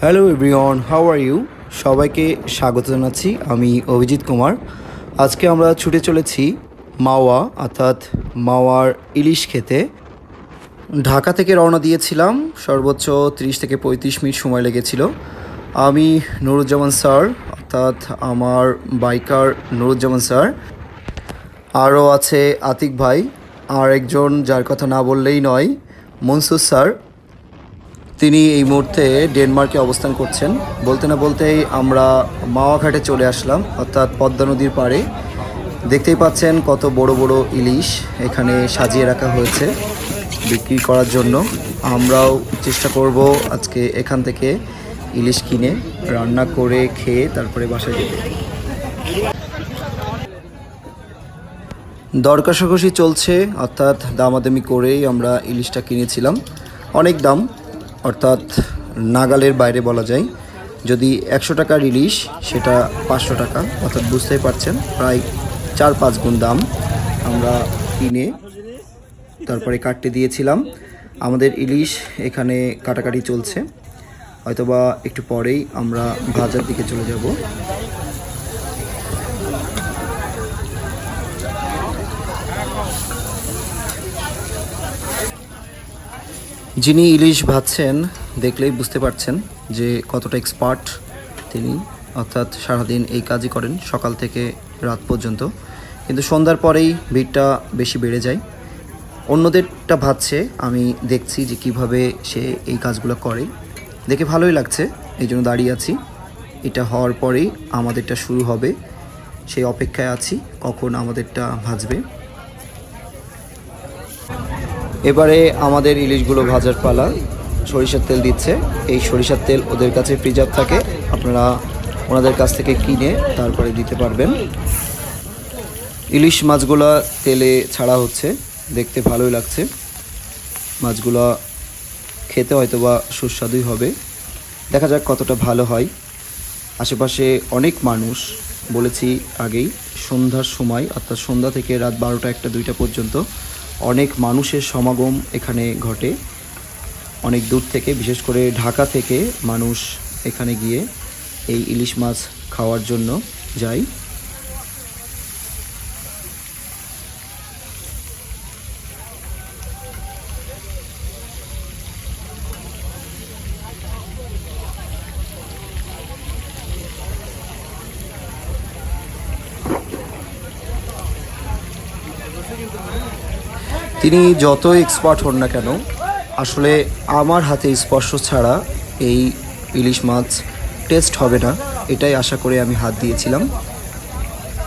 Hello everyone how are you সবাইকে স্বাগত জানাচ্ছি আমি অভিজিৎ কুমার। আজকে আমরা ছুটে চলেছি মাওয়া, অর্থাৎ মাওয়ার ইলিশ খেতে। ঢাকা থেকে রওনা দিয়েছিলাম, সর্বোচ্চ 30 থেকে পঁয়ত্রিশ মিনিট সময় লেগেছিল। আমি নুরুজ্জামান স্যার, অর্থাৎ আমার বাইকার নুরুজ্জামান স্যার। আরও আছে আতিক ভাই আর একজন যার কথা না বললেই নয়, মনসুর স্যার। তিনি এই মুহূর্তে ডেনমার্কে অবস্থান করছেন। বলতে না বলতেই আমরা মাওয়াঘাটে চলে আসলাম, অর্থাৎ পদ্মা নদীর পাড়ে। দেখতেই পাচ্ছেন কত বড় বড় ইলিশ এখানে সাজিয়ে রাখা হয়েছে বিক্রি করার জন্য। আমরাও চেষ্টা করব আজকে এখান থেকে ইলিশ কিনে রান্না করে খেয়ে তারপরে বাসায় যেতে। দর কষাকষি চলছে, অর্থাৎ দামাদামি করেই আমরা ইলিশটা কিনেছিলাম। অনেক দাম অর্থাৎ নাগালের বাইরে বলা যায়, যদি একশো টাকার ইলিশ সেটা পাঁচশো টাকা, অর্থাৎ বুঝতেই পারছেন, প্রায় চার পাঁচ গুণ দাম আমরা কিনে তারপরে কাটতে দিয়েছিলাম। আমাদের ইলিশ এখানে কাটাকাটি চলছে, হয়তোবা একটু পরেই আমরা ভাজার দিকে চলে যাব। যিনি ইলিশ ভাজছেন, দেখলেই বুঝতে পারছেন যে কতটা এক্সপার্ট তিনি। অর্থাৎ সারাদিন এই কাজই করেন, সকাল থেকে রাত পর্যন্ত। কিন্তু সন্ধ্যার পরেই ভিড়টা বেশি বেড়ে যায়। অন্যদেরটা ভাজছে, আমি দেখছি যে কীভাবে সে এই কাজগুলো করে। দেখে ভালোই লাগছে, এই জন্য দাঁড়িয়ে আছি। এটা হওয়ার পরেই আমাদেরটা শুরু হবে। সেই অপেক্ষায় আছি, কখন আমাদেরটা ভাজবে। এবারে আমাদের ইলিশগুলো ভাজার পালা। সরিষার তেল দিচ্ছে। এই সরিষার তেল ওদের কাছে প্রিজার্ভ থাকে। আপনারা ওনাদের কাছ থেকে কিনে তারপরে দিতে পারবেন। ইলিশ মাছগুলো তেলে ছাড়া হচ্ছে। দেখতে ভালোই লাগছে। মাছগুলো খেতে হয়তো বা সুস্বাদুই হবে। দেখা যাক কতটা ভালো হয়। আশেপাশে অনেক মানুষ, বলেছি আগেই, সন্ধ্যার সময়, অর্থাৎ সন্ধ্যা থেকে রাত বারোটা একটা দুইটা পর্যন্ত অনেক মানুষের সমাগম এখানে ঘটে। অনেক দূর থেকে, বিশেষ করে ঢাকা থেকে মানুষ এখানে গিয়ে এই ইলিশ মাছ খাওয়ার জন্য যায়। তিনি যত এক্সপার্ট হন না কেন, আসলে আমার হাতে স্পর্শ ছাড়া এই ইলিশ মাছ টেস্ট হবে না, এটাই আশা করে আমি হাত দিয়েছিলাম।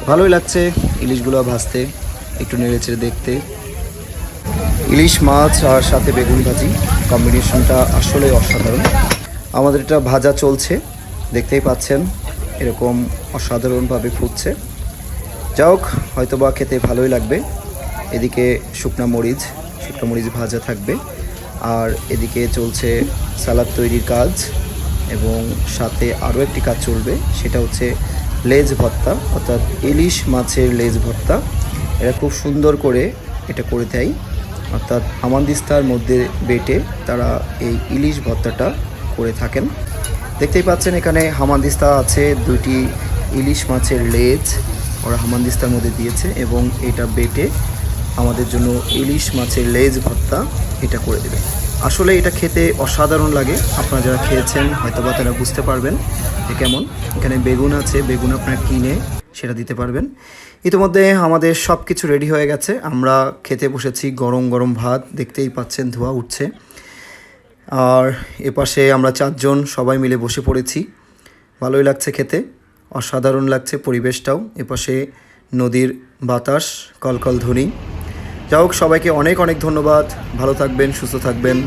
ভালোই লাগছে ইলিশগুলো ভাজতে, একটু নেড়ে নেড়েচেড়ে দেখতে। ইলিশ মাছ আর সাথে বেগুন ভাজি কম্বিনেশনটা আসলে অসাধারণ। আমাদের এটা ভাজা চলছে, দেখতেই পাচ্ছেন, এরকম অসাধারণভাবে ফুটছে। যাই হোক হয়তো বা খেতে ভালোই লাগবে। এদিকে শুকনো মরিচ শুকনো মরিচ ভাজা থাকবে। আর এদিকে চলছে সালাদ তৈরির কাজ এবং সাথে আরও একটি কাজ চলবে, সেটা হচ্ছে লেজ ভর্তা, অর্থাৎ ইলিশ মাছের লেজ ভর্তা। এরা খুব সুন্দর করে এটা করে দেয়। অর্থাৎ হামানদিস্তার মধ্যে বেটে তারা এই ইলিশ ভর্তাটা করে থাকেন। দেখতেই পাচ্ছেন এখানে হামানদিস্তা আছে, দুইটি ইলিশ মাছের লেজ ওরা হামানদিস্তার মধ্যে দিয়েছে এবং এটা বেটে আমাদের জন্য ইলিশ মাছের লেজ ভর্তা এটা করে দেবে। আসলে এটা খেতে অসাধারণ লাগে। আপনারা যারা খেয়েছেন হয়তো বা তারা বুঝতে পারবেন যে কেমন। এখানে বেগুন আছে, বেগুন আপনারা কিনে সেটা দিতে পারবেন। ইতিমধ্যে আমাদের সব কিছু রেডি হয়ে গেছে। আমরা খেতে বসেছি গরম গরম ভাত, দেখতেই পাচ্ছেন ধোয়া উঠছে। আর এপাশে আমরা চারজন সবাই মিলে বসে পড়েছি। ভালোই লাগছে খেতে, অসাধারণ লাগছে পরিবেশটাও। এপাশে নদীর বাতাস, কলকল ধ্বনি। যা হোক সবাইকে অনেক অনেক ধন্যবাদ। ভালো থাকবেন সুস্থ থাকবেন।